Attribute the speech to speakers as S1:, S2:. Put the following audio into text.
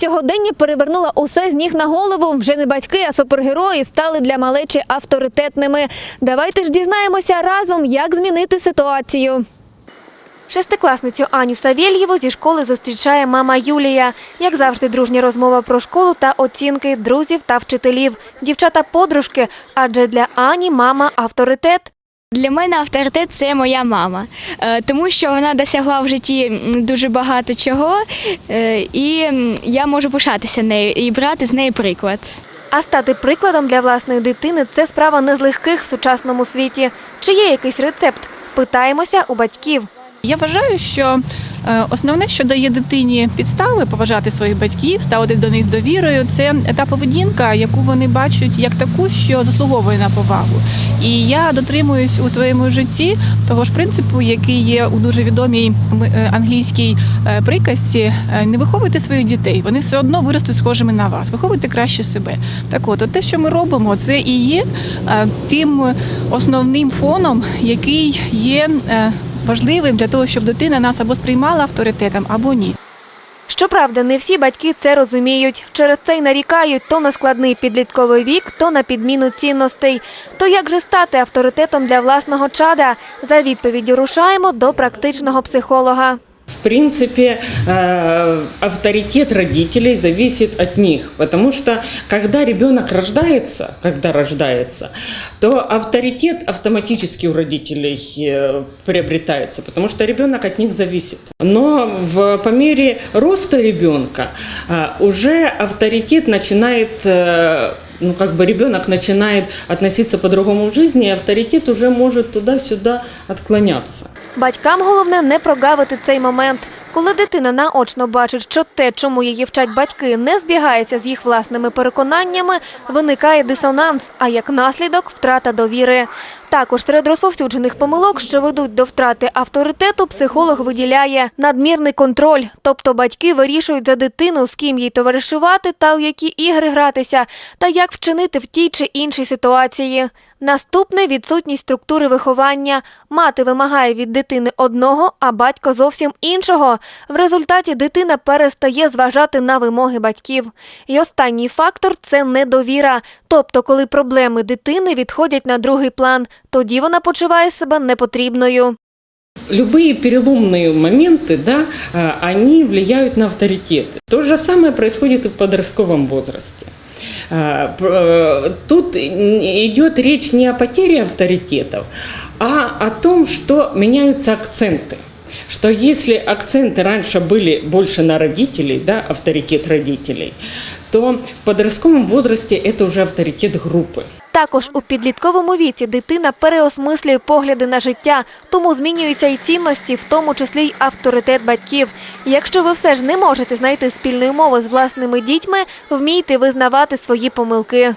S1: Сьогодення перевернула усе з ніг на голову. Вже не батьки, а супергерої стали для малечі авторитетними. Давайте ж дізнаємося разом, як змінити ситуацію. Шестикласницю Аню Савєльєву зі школи зустрічає мама Юлія. Як завжди, дружня розмова про школу та оцінки друзів та вчителів. Дівчата подружки, адже для Ані мама авторитет.
S2: Для мене авторитет це моя мама, Е, тому що вона досягла в житті дуже багато чого, е, і я можу пишатися нею і брати з неї приклад.
S1: А стати прикладом для власної дитини це справа не з легких в сучасному світі. Чи є якийсь рецепт? Питаємося у батьків.
S3: Я вважаю, що основне, що дає дитині підстави поважати своїх батьків, ставити до них з довірою, це та поведінка, яку вони бачать як таку, що заслуговує на повагу. І я дотримуюсь у своєму житті того ж принципу, який є у дуже відомій е, англійській е, приказці: е, не виховуйте своїх дітей, вони все одно виростуть схожими на вас. Виховуйте краще себе. Так от, от те, що ми робимо, це і є е, тим основним фоном, який є. Важливим для того, щоб дитина нас або сприймала авторитетом, або ні.
S1: Щоправда, не всі батьки це розуміють. Через це й нарікають то на складний підлітковий вік, то на підміну цінностей. То як же стати авторитетом для власного чада? За відповіддю рушаємо до практичного психолога.
S4: Принципе, э, авторитет родителей зависит от них, потому что когда ребенок рождается, когда рождается, то авторитет автоматически у родителей э, приобретается, потому что ребенок от них зависит. Но в, по мере роста ребенка э, уже авторитет начинает ну, как бы ребенок начинает относиться по-другому в жизни, и авторитет уже может туда-сюда отклоняться.
S1: Батькам головне не прогавити цей момент. Коли дитина наочно бачить, що те, чому її вчать батьки, не збігається з їх власними переконаннями, виникає дисонанс, а як наслідок втрата довіри. Також серед розповсюджених помилок, що ведуть до втрати авторитету, психолог виділяє надмірний контроль, тобто батьки вирішують за дитину, з ким їй товаришувати та у які ігри гратися, та як вчинити в тій чи іншій ситуації. Наступне відсутність структури виховання. Мати вимагає від дитини одного, а батько зовсім іншого. В результаті дитина перестає зважати на вимоги батьків. І останній фактор це недовіра. Тобто, коли проблеми дитини відходять на другий план, тоді вона почуває себе непотрібною.
S4: Любые переломные моменты, да, а, они влияют на авторитет. То же самое происходит и в подростковом возрасте. А, п- э, Тут идет речь не о потере авторитетов, а о том, что меняются акценты. Что если акценты раньше были больше на родителей, да, авторитет родителей, то в подростковому возрасте это уже авторитет группы.
S1: Також у підлітковому віці дитина переосмислює погляди на життя, тому змінюються й цінності, в тому числі й авторитет батьків. Якщо ви все ж не можете знайти спільної мови з власними дітьми, вмійте визнавати свої помилки.